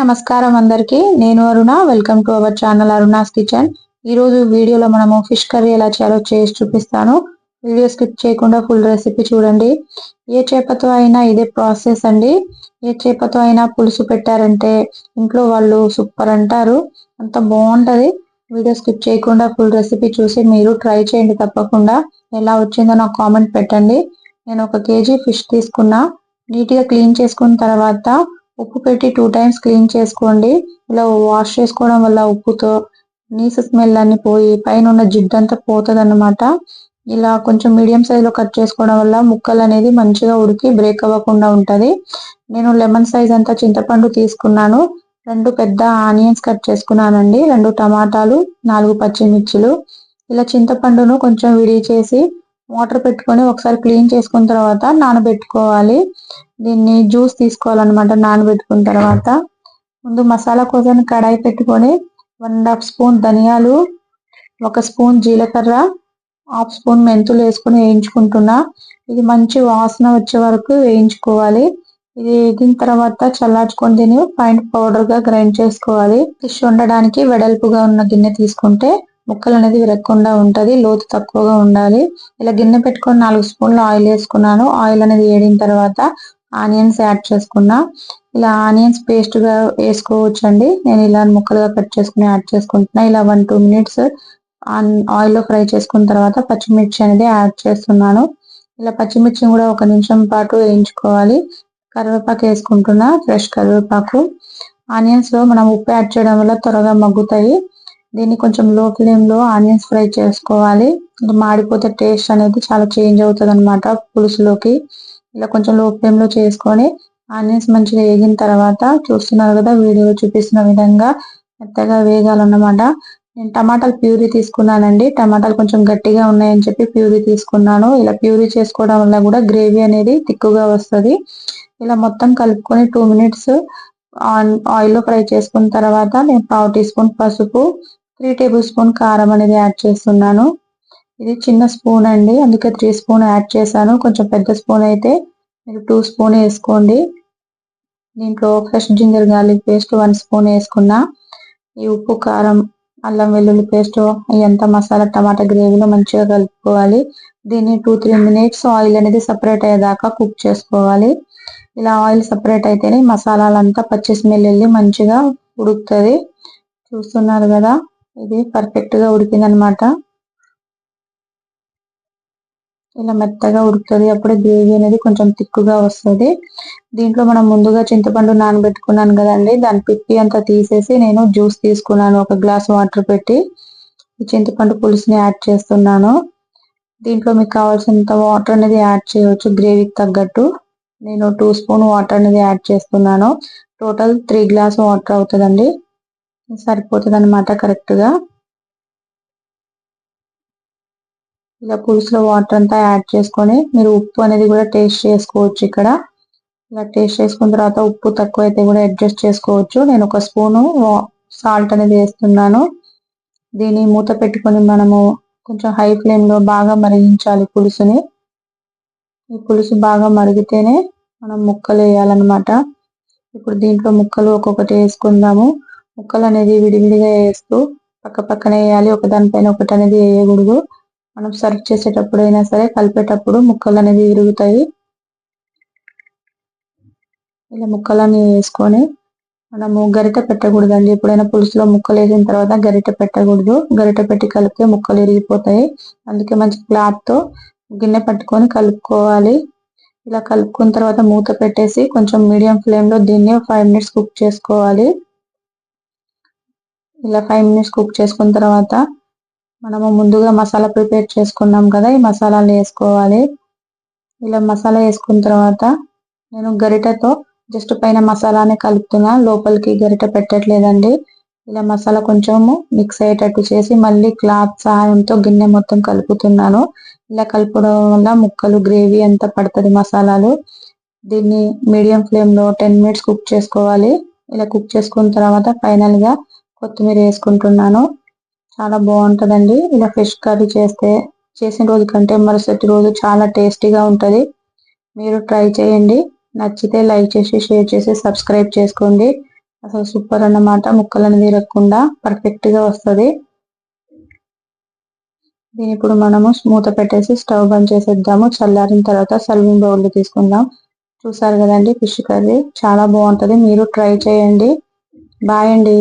నమస్కారం అందరికీ. నేను Aruna. Welcome to our channel Aruna's kitchen ఈరోజు వీడియోలో మనము ఫిష్ కర్రీ ఎలా చేయాలో చేసి చూపిస్తాను. వీడియో స్కిప్ చేయకుండా ఫుల్ రెసిపీ చూడండి. ఏ చేపతో అయినా ఇదే ప్రాసెస్ అండి. ఏ చేపతో అయినా పులుసు పెట్టారంటే ఇంట్లో వాళ్ళు సూపర్ అంటారు. అంత బాగుంటుంది. వీడియో స్కిప్ చేయకుండా ఫుల్ రెసిపీ చూసి మీరు ట్రై చేయండి తప్పకుండా. ఎలా వచ్చిందో నాకు కామెంట్ పెట్టండి. నేను ఒక కేజీ ఫిష్ తీసుకున్నా. నీట్గా క్లీన్ చేసుకున్న తర్వాత ఉప్పు పెట్టి టూ టైమ్స్ క్లీన్ చేసుకోండి. ఇలా వాష్ చేసుకోవడం వల్ల ఉప్పుతో నీసు స్మెల్ అన్ని పోయి పైన ఉన్న జిడ్డు అంతా పోతుంది అనమాట ఇలా కొంచెం మీడియం సైజ్లో కట్ చేసుకోవడం వల్ల ముక్కలు అనేది మంచిగా ఉడికి బ్రేక్ అవ్వకుండా ఉంటుంది. నేను లెమన్ సైజ్ అంతా చింతపండు తీసుకున్నాను. రెండు పెద్ద ఆనియన్స్ కట్ చేసుకున్నానండి. రెండు టమాటాలు నాలుగు పచ్చిమిర్చిలు. ఇలా చింతపండును కొంచెం విడి చేసి వాటర్ పెట్టుకొని ఒకసారి క్లీన్ చేసుకున్న తర్వాత నానబెట్టుకోవాలి. దీన్ని జ్యూస్ తీసుకోవాలన్నమాట నానబెట్టుకున్న తర్వాత. ముందు మసాలా కోసం కడాయి పెట్టుకొని వన్ అండ్ హాఫ్ స్పూన్ ధనియాలు ఒక స్పూన్ జీలకర్ర హాఫ్ స్పూన్ మెంతులు వేసుకొని వేయించుకుంటున్నా. ఇది మంచి వాసన వచ్చే వరకు వేయించుకోవాలి. ఇది వేగిన తర్వాత చల్లార్చుకొని దీన్ని ఫైన్ పౌడర్గా గ్రైండ్ చేసుకోవాలి. ఫిష్ వండడానికి వెడల్పుగా ఉన్న గిన్నె తీసుకుంటే ముక్కలు అనేది విరగకుండా ఉంటుంది లోతు తక్కువగా ఉండాలి. ఇలా గిన్నె పెట్టుకొని నాలుగు స్పూన్లు ఆయిల్ వేసుకున్నాను. ఆయిల్ అనేది వేడిన తర్వాత ఆనియన్స్ యాడ్ చేసుకున్నా. ఇలా ఆనియన్స్ పేస్ట్గా వేసుకోవచ్చండి. వేసుకోవచ్చు అండి నేను ఇలా ముక్కలుగా కట్ చేసుకుని యాడ్ చేసుకుంటున్నా. ఇలా వన్ టూ మినిట్స్ ఆయిల్లో ఫ్రై చేసుకున్న తర్వాత పచ్చిమిర్చి అనేది యాడ్ చేస్తున్నాను. ఇలా పచ్చిమిర్చిని కూడా ఒక నిమిషం పాటు వేయించుకోవాలి. కరివేపాకు వేసుకుంటున్నా ఫ్రెష్ కరివేపాకు. ఆనియన్స్లో మనం ఉప్పు యాడ్ చేయడం వల్ల త్వరగా మగ్గుతాయి. దీన్ని కొంచెం లో ఫ్లేమ్లో ఆనియన్స్ ఫ్రై చేసుకోవాలి మాడిపోతే టేస్ట్ అనేది చాలా చేంజ్ అవుతుంది అనమాట పులుసులోకి. ఇలా కొంచెం లో ఫ్లేమ్లో చేసుకొని ఆనియన్స్ మంచిగా వేగిన తర్వాత చూస్తున్నారు కదా వీడియోలో చూపిస్తున్న విధంగా మెత్తగా వేగాలన్నమాట. నేను టమాటాలు ప్యూరీ తీసుకున్నానండి. టమాటాలు కొంచెం గట్టిగా ఉన్నాయని చెప్పి ప్యూరీ తీసుకున్నాను. ఇలా ప్యూరీ చేసుకోవడం వల్ల కూడా గ్రేవీ అనేది తిక్కుగా వస్తుంది. ఇలా మొత్తం కలుపుకొని టూ మినిట్స్ ఆయిల్లో ఫ్రై చేసుకున్న తర్వాత నేను పావు టీ స్పూన్ పసుపు త్రీ టేబుల్ స్పూన్ కారం అనేది యాడ్ చేస్తున్నాను. ఇది చిన్న స్పూన్ అండి. అందుకే త్రీ స్పూన్ యాడ్ చేశాను. కొంచెం పెద్ద స్పూన్ అయితే మీరు టూ స్పూన్ వేసుకోండి. దీంట్లో fresh ginger garlic paste one spoon వేసుకున్నా. ఈ ఉప్పు కారం అల్లం వెల్లుల్లి పేస్ట్ ఇదంతా మసాలా టమాటా గ్రేవీలో మంచిగా కలుపుకోవాలి. దీన్ని టూ త్రీ మినిట్స్ ఆయిల్ అనేది సపరేట్ అయ్యేదాకా కుక్ చేసుకోవాలి. ఇలా ఆయిల్ సపరేట్ అయితేనే మసాలాలంతా పచ్చి స్మెల్ వెళ్ళి మంచిగా ఉడుకుతుంది. చూస్తున్నారు కదా? ఇది పర్ఫెక్ట్గా ఉడికిందనమాట. ఇలా మెత్తగా ఉడుకుతుంది. అప్పుడే గ్రేవీ అనేది కొంచెం తిక్కుగా వస్తుంది. దీంట్లో మనం ముందుగా చింతపండు నానబెట్టుకున్నాను కదండి. దాని పిప్పి అంతా తీసేసి నేను జ్యూస్ తీసుకున్నాను. ఒక గ్లాస్ వాటర్ పెట్టి ఈ చింతపండు పులుసుని యాడ్ చేస్తున్నాను. దీంట్లో మీకు కావాల్సినంత వాటర్ అనేది యాడ్ చేయవచ్చు. గ్రేవీకి తగ్గట్టు. నేను టూ స్పూన్ వాటర్ అనేది యాడ్ చేస్తున్నాను. టోటల్ త్రీ గ్లాస్ వాటర్ అవుతుందండి. సరిపోతుంది అనమాట కరెక్ట్గా. ఇలా పులుసులో వాటర్ అంతా యాడ్ చేసుకొని మీరు ఉప్పు అనేది కూడా టేస్ట్ చేసుకోవచ్చు ఇక్కడ. ఇలా టేస్ట్ చేసుకున్న తర్వాత ఉప్పు తక్కువ అయితే కూడా అడ్జస్ట్ చేసుకోవచ్చు. నేను ఒక స్పూను సాల్ట్ అనేది వేస్తున్నాను. దీన్ని మూత పెట్టుకొని మనము కొంచెం హై ఫ్లేమ్లో బాగా మరిగించాలి పులుసుని. ఈ పులుసు బాగా మరిగితేనే మనం ముక్కలు వేయాలన్నమాట. ఇప్పుడు దీంట్లో ముక్కలు ఒక్కొక్కటి వేసుకుందాము. ముక్కలు అనేది విడివిడిగా వేస్తూ పక్క పక్కన వేయాలి. ఒకదానిపైన ఒకటి అనేది వేయకూడదు. మనం సర్వ్ చేసేటప్పుడు అయినా సరే కలిపేటప్పుడు ముక్కలు అనేది విరుగుతాయి. ఇలా ముక్కలన్నీ వేసుకొని మనము గరిట పెట్టకూడదండి. ఎప్పుడైనా పులుసులో ముక్కలు వేసిన తర్వాత గరిట పెట్టకూడదు. గరిట పెట్టి కలిపితే ముక్కలు విరిగిపోతాయి. అందుకే మంచి క్లాత్తో గిన్నె పట్టుకొని కలుపుకోవాలి. ఇలా కలుపుకున్న తర్వాత మూత పెట్టేసి కొంచెం మీడియం ఫ్లేమ్లో దీన్ని ఫైవ్ మినిట్స్ కుక్ చేసుకోవాలి. ఇలా ఫైవ్ మినిట్స్ కుక్ చేసుకున్న తర్వాత మనము ముందుగా మసాలా ప్రిపేర్ చేసుకున్నాం కదా ఈ మసాలాలు వేసుకోవాలి. ఇలా మసాలా వేసుకున్న తర్వాత నేను గరిటతో జస్ట్ పైన మసాలానే కలుపుతున్నా. లోపలికి గరిట పెట్టట్లేదండి. ఇలా మసాలా కొంచెము మిక్స్ అయ్యేటట్టు చేసి మళ్ళీ క్లాత్ సహాయంతో గిన్నె మొత్తం కలుపుతున్నాను. ఇలా కలపడం వల్ల ముక్కలు గ్రేవీ అంతా పడుతుంది మసాలాలు. దీన్ని మీడియం ఫ్లేమ్లో టెన్ మినిట్స్ కుక్ చేసుకోవాలి. ఇలా కుక్ చేసుకున్న తర్వాత ఫైనల్గా కొత్తిమీర వేసుకుంటున్నాను. చాలా బాగుంటుందండి. ఇలా ఫిష్ కర్రీ చేస్తే చేసిన రోజు కంటే మరుసటి రోజు చాలా టేస్టీగా ఉంటుంది. మీరు ట్రై చేయండి. నచ్చితే లైక్ చేసి షేర్ చేసి సబ్స్క్రైబ్ చేసుకోండి. అసలు సూపర్ అన్నమాట. ముక్కలను విరగకుండా పర్ఫెక్ట్గా వస్తుంది. దీని ఇప్పుడు మనము మూత పెట్టేసి స్టవ్ బంద్ చేసేద్దాము. చల్లారిన తర్వాత సర్వింగ్ బౌల్ తీసుకుందాం. చూసారు కదండి ఫిష్ కర్రీ. చాలా బాగుంటుంది. మీరు ట్రై చేయండి. బాయ్ అండి.